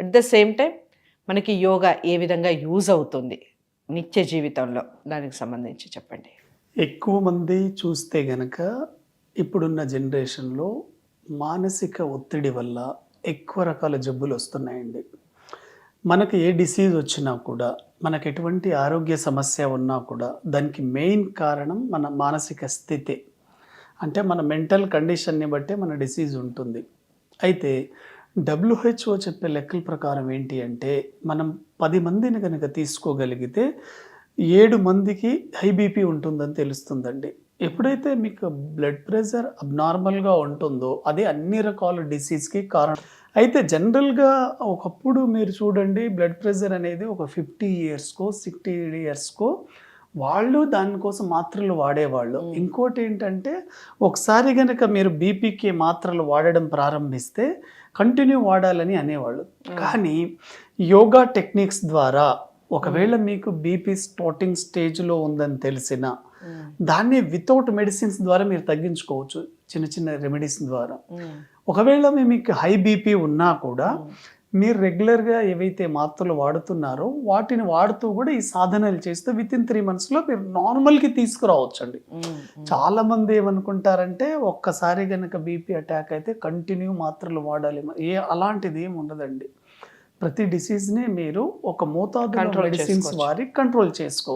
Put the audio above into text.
At the same time మనకి యోగా ఏ విధంగా use అవుతుంది నిత్య జీవితంలో? దానికి సంబంధించి చెప్పండి. ఎక్కువ మంది చూస్తే గనక ఇప్పుడున్న జనరేషన్లో మానసిక ఒత్తిడి వల్ల ఎక్కువ రకాల జబ్బులు వస్తున్నాయండి. మనకి ఏ డిసీజ్ వచ్చినా కూడా మనకు ఎటువంటి ఆరోగ్య సమస్య ఉన్నా కూడా దానికి మెయిన్ కారణం మన మానసిక స్థితి. అంటే మన మెంటల్ కండిషన్ని బట్టే మన డిసీజ్ ఉంటుంది. అయితే డబ్ల్యూహెచ్ఓ చెప్పే లెక్కల ప్రకారం ఏంటి అంటే మనం పది మందిని కనుక తీసుకోగలిగితే ఏడు మందికి హైబీపీ ఉంటుందని తెలుస్తుందండి. ఎప్పుడైతే మీకు బ్లడ్ ప్రెషర్ అబ్నార్మల్గా ఉంటుందో అదే అన్ని రకాల డిసీజ్కి కారణం. అయితే జనరల్గా ఒకప్పుడు మీరు చూడండి బ్లడ్ ప్రెషర్ అనేది ఒక ఫిఫ్టీ ఇయర్స్కో సిక్స్టీ ఇయర్స్కో వాళ్ళు దానికోసం మాత్రలు వాడేవాళ్ళు. ఇంకోటి ఏంటంటే ఒకసారి కనుక మీరు బీపీకి మాత్రలు వాడడం ప్రారంభిస్తే కంటిన్యూ వాడాలని అనేవాళ్ళు. కానీ యోగా టెక్నిక్స్ ద్వారా ఒకవేళ మీకు బీపీ స్టార్టింగ్ స్టేజ్లో ఉందని తెలిసిన దాన్ని వితౌట్ మెడిసిన్స్ ద్వారా మీరు తగ్గించుకోవచ్చు. చిన్న చిన్న రెమెడీస్ ద్వారా. ఒకవేళ మీకు హై బీపీ ఉన్నా కూడా మీరు రెగ్యులర్గా ఏవైతే మాత్రలు వాడుతున్నారో వాటిని వాడుతూ కూడా ఈ సాధనలు చేస్తే విత్ ఇన్ త్రీ మంత్స్లో మీరు నార్మల్కి తీసుకురావచ్చండి. చాలా మంది ఏమనుకుంటారంటే ఒక్కసారి కనుక బీపీ అటాక్ అయితే కంటిన్యూ మాత్రలు వాడాలి. ఏ అలాంటిది ఏమి ఉండదండి. ప్రతి డిసీజ్ని మీరు ఒక మోతాదు మెడిసిన్స్. వారి కంట్రోల్ చేసుకోవచ్చు.